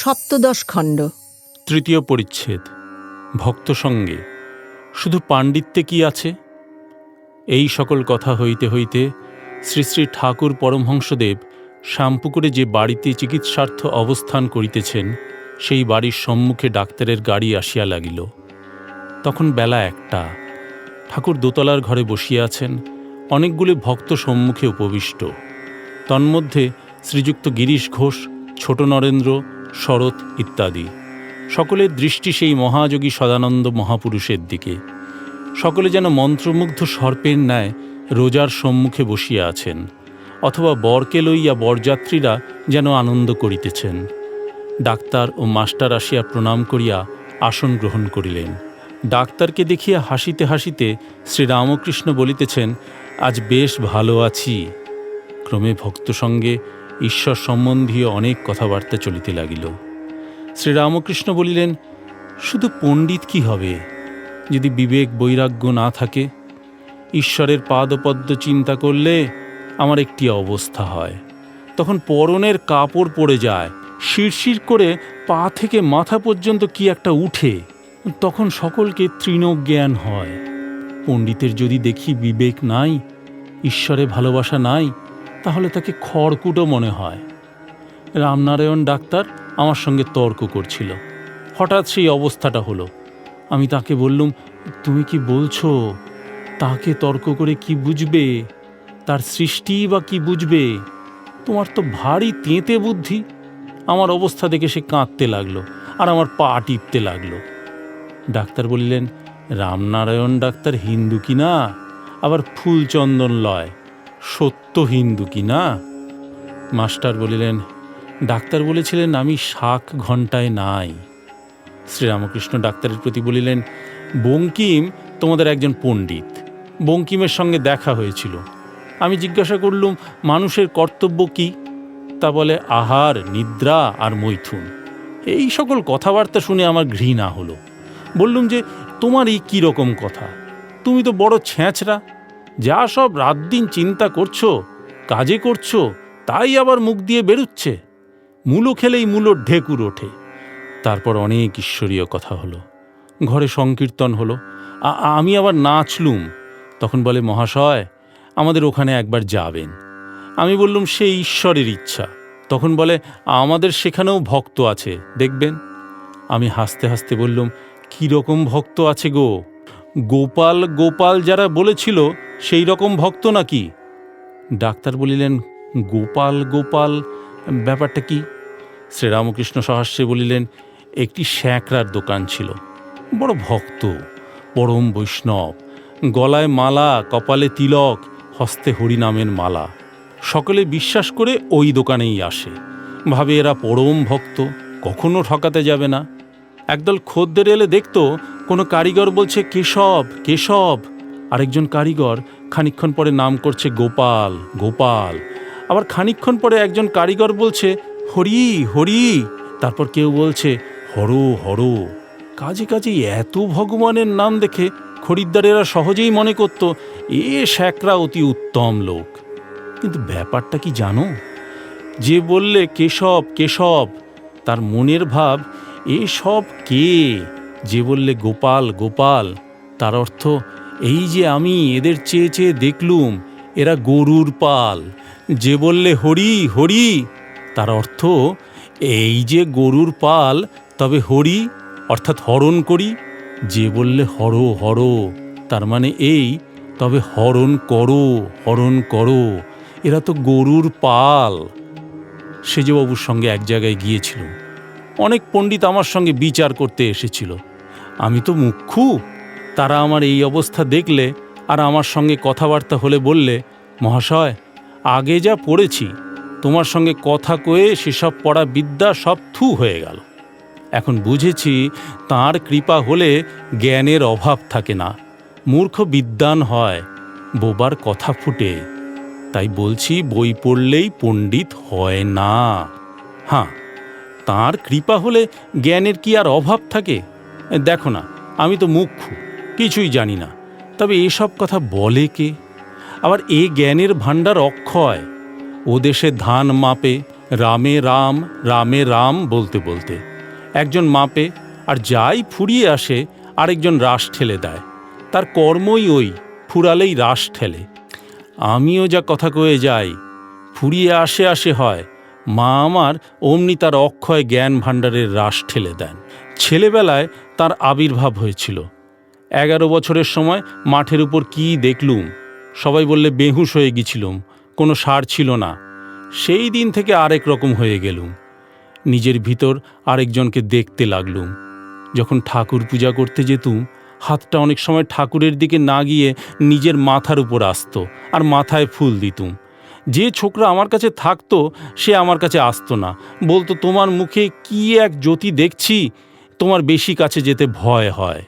সপ্তদশ খণ্ড। তৃতীয় পরিচ্ছেদ, ভক্ত সঙ্গে, শুধু পাণ্ডিত্যে কি আছে? এই সকল কথা হইতে হইতে শ্রী শ্রী ঠাকুর পরমহংসদেব শ্যামপুকুরে যে বাড়িতে চিকিৎসার্থ অবস্থান করিতেছেন, সেই বাড়ির সম্মুখে ডাক্তারের গাড়ি আসিয়া লাগিল। তখন বেলা একটা, ঠাকুর দোতলার ঘরে বসিয়া আছেন, অনেকগুলি ভক্ত সম্মুখে উপবিষ্ট। তন্মধ্যে শ্রীযুক্ত গিরিশ ঘোষ, ছোট নরেন্দ্র শরৎ ইত্যাদি। সকলের দৃষ্টি সেই মহাযোগী সদানন্দ মহাপুরুষের দিকে। সকলে যেন মন্ত্রমুগ্ধ সর্পের ন্যায় রোজার সম্মুখে বসিয়া আছেন, অথবা বরকে লইয়া বরযাত্রীরা যেন আনন্দ করিতেছেন। ডাক্তার ও মাস্টার আসিয়া প্রণাম করিয়া আসন গ্রহণ করিলেন। ডাক্তারকে দেখিয়া হাসিতে হাসিতে শ্রীরামকৃষ্ণ বলিতেছেন, আজ বেশ ভালো আছি। ক্রমে ভক্ত সঙ্গে ঈশ্বর সম্বন্ধীয় অনেক কথাবার্তা চলিতে লাগিল। শ্রীরামকৃষ্ণ বলিলেন, শুধু পণ্ডিত কি হবে? যদি বিবেক বৈরাগ্য না থাকে, ঈশ্বরের পাদপদ্ম চিন্তা করলে আমার একটি অবস্থা হয়। তখন পরনের কাপড় পড়ে যায়, শিরশির করে পা থেকে মাথা পর্যন্ত কি একটা উঠে, তখন সকলকে তৃণজ্ঞান হয়। পণ্ডিতের যদি দেখি বিবেক নাই, ঈশ্বরে ভালোবাসা নাই তাহলে তাকে খড়কুটো মনে হয়। রামনারায়ণ ডাক্তার আমার সঙ্গে তর্ক করছিল। হঠাৎ সেই অবস্থাটা হলো। আমি তাকে বললুম, তুমি কি বলছো? তাকে তর্ক করে কি বুঝবে? তার সৃষ্টি বা কি বুঝবে? তোমার তো ভারী তেঁতে বুদ্ধি। আমার অবস্থা দেখে সে কাঁদতে লাগল আর আমার পা টিপতে লাগল। ডাক্তার বলিলেন, রামনারায়ণ ডাক্তার হিন্দু কি না? আবার ফুলচন্দন লয়। সত্য হিন্দু কি না? মাস্টার বলিলেন, ডাক্তার বলেছিলেন আমি শাক ঘন্টায় নাই। শ্রীরামকৃষ্ণ ডাক্তারের প্রতি বলিলেন, বঙ্কিম তোমাদের একজন পণ্ডিত, বঙ্কিমের সঙ্গে দেখা হয়েছিল। আমি জিজ্ঞাসা করলুম, মানুষের কর্তব্য কি? তা বলে, আহার, নিদ্রা আর মৈথুন। এই সকল কথাবার্তা শুনে আমার ঘৃণা হলো। বললুম যে, তোমার এই কী রকম কথা? তুমি তো বড় ছ্যাঁচড়া। যা সব রাত দিন চিন্তা করছ, কাজে করছ, তাই আবার মুখ দিয়ে বেরুচ্ছে। মূলো খেলেই মূলোর ঢেকুর ওঠে। তারপর অনেক ঈশ্বরীয় কথা হলো। ঘরে সংকীর্তন হলো। আমি আবার নাচলুম। তখন বলে, মহাশয়, আমাদের ওখানে একবার যাবেন। আমি বললুম সে ঈশ্বরের ইচ্ছা। তখন বলে, আমাদের সেখানেও ভক্ত আছে, দেখবেন? আমি হাসতে হাসতে বললুম, কী রকম ভক্ত আছে গো? গোপাল গোপাল যারা বলেছিল সেই রকম ভক্ত নাকি? ডাক্তার বলিলেন, গোপাল গোপাল, ব্যাপারটা কি? শ্রীরামকৃষ্ণ সহাস্যে বলিলেন, একটি শ্যাঁকড়ার দোকান ছিল। বড় ভক্ত, পরম বৈষ্ণব, গলায় মালা, কপালে তিলক, হস্তে হরিনামের মালা। সকলে বিশ্বাস করে ওই দোকানেই আসে। ভাবে এরা পরম ভক্ত, কখনো ঠকাতে যাবে না। একদল খদ্দের এলে দেখতো, কোনো কারিগর বলছে, কেশব কেশব। আরেকজন কারিগর খানিকক্ষণ পরে নাম করছে গোপাল গোপাল। আবার খানিকক্ষণ পরে একজন কারিগর বলছে, হরি হরি। তারপর কেউ বলছে, হর হর। কাজে কাজে এত ভগবানের নাম দেখে খরিদ্দারেরা সহজেই মনে করত, এ শ্যাকরা অতি উত্তম লোক। কিন্তু ব্যাপারটা কি জানো? যে বললে, কেশব কেশব, তার মনের ভাব, এ সব কে? যে বললে, গোপাল গোপাল, তার অর্থ এই যে আমি এদের চেয়ে চেয়ে দেখলুম, এরা গরুর পাল। যে বললে, হরি হরি, তার অর্থ, এই যে গরুর পাল, তবে হরি, অর্থাৎ হরণ করি। যে বললে, হর হর, তার মানে এই, তবে হরণ করো হরণ করো, এরা তো গরুর পাল। সেজবাবুর সঙ্গে এক জায়গায় গিয়েছিল অনেক পণ্ডিত আমার সঙ্গে বিচার করতে এসেছিল। আমি তো মুখ্যু তারা আমার এই অবস্থা দেখলে আর আমার সঙ্গে কথাবার্তা হলে বললে, মহাশয়, আগে যা পড়েছি, তোমার সঙ্গে কথা কয়ে সেসব পড়া বিদ্যা সব থু হয়ে গেল। এখন বুঝেছি তার কৃপা হলে জ্ঞানের অভাব থাকে না। মূর্খ বিদ্বান হয়, বোবার কথা ফুটে। তাই বলছি বই পড়লেই পণ্ডিত হয় না। হ্যাঁ তার কৃপা হলে জ্ঞানের কি আর অভাব থাকে? দেখো না, আমি তো মুখ্যু। কিছুই জানি না। তবে এসব কথা বলে কে? আবার এ জ্ঞানের ভাণ্ডার অক্ষয়। ও দেশে ধান মাপে, রামে রাম রামে রাম বলতে বলতে। একজন মাপে, আর যাই ফুরিয়ে আসে, আরেকজন রাস ঠেলে দেয়। তার কর্মই ওই, ফুরালেই রাস ঠেলে। আমিও যা কথা কয়ে যাই, ফুরিয়ে আসে আসে হয়। মা আমার অমনি তার অক্ষয় জ্ঞান ভাণ্ডারের রাস ঠেলে দেন। ছেলেবেলায় তার আবির্ভাব হয়েছিল। এগারো বছরের সময় মাঠের উপর কি দেখলুম? সবাই বললে, বেহুশ হয়ে গেছিলুম, কোনো সার ছিল না। সেই দিন থেকে আরেক রকম হয়ে গেলুম। নিজের ভিতর আরেকজনকে দেখতে লাগলুম। যখন ঠাকুর পূজা করতে যেতুম, হাতটা অনেক সময় ঠাকুরের দিকে না গিয়ে নিজের মাথার উপর আসতো আর মাথায় ফুল দিতুম। যে ছোকরা আমার কাছে থাকতো, সে আমার কাছে আসতো না। বলতো, তোমার মুখে কি এক জ্যোতি দেখছি? তোমার বেশি কাছে যেতে ভয় হয়।